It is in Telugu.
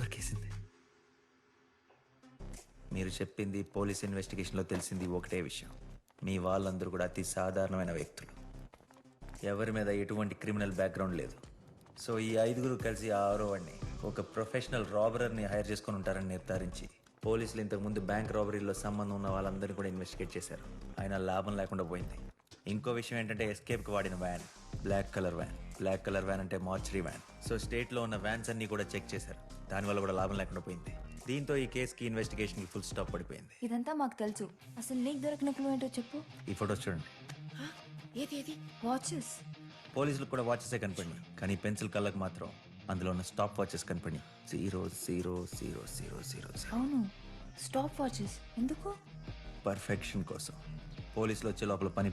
దొరికేసింది మీరు చెప్పింది పోలీస్ ఇన్వెస్టిగేషన్లో తెలిసింది ఒకటే విషయం. మీ వాళ్ళందరూ కూడా అతి సాధారణమైన వ్యక్తులు. ఎవరి మీద ఎటువంటి క్రిమినల్ బ్యాక్గ్రౌండ్ లేదు. సో ఈ ఐదుగురు కలిసి ఆ ఆరోవాడిని ఒక ప్రొఫెషనల్ రాబరర్ని హైర్ చేసుకుని ఉంటారని నిర్ధారించి పోలీసులు ఇంతకుముందు బ్యాంక్ రాబరీలో సంబంధం ఉన్న వాళ్ళందరినీ కూడా ఇన్వెస్టిగేట్ చేశారు. ఆయన లాభం లేకుండా పోయింది. ఇంకో విషయం ఏంటంటే ఎస్కేప్కి వాడిన van black colour van. Black colour van అంటే మార్చరీ వ్యాన్ సో స్టేట్లో ఉన్న వ్యాన్స్ అన్ని కూడా చెక్ చేశారు. దానివల్ల కూడా లాభం లేకుండా పోయింది. దీంతో ఈ కేసుకి ఇన్వెస్టిగేషన్కి ఫుల్ స్టాప్ పడిపోయింది. ఇదంతా మాకు తెలుసు. అసలు నీకు దొరికిన క్లూ ఏంటో చెప్పు. ఈ ఫొటోస్ చూడండి. ఏది ఏది? వాచెస్ పోలీసులకు కూడా వాచెసే కనపడినాయి. కానీ పెన్సిల్ కళ్ళకు మాత్రం అందులో ఉన్న stop watches కనపడినాయి. Zero zero zero zero zero zero అవును. స్టాప్ వాచెస్ ఎందుకు? పర్ఫెక్షన్ కోసం. పోలీసులు వచ్చే లోపల పని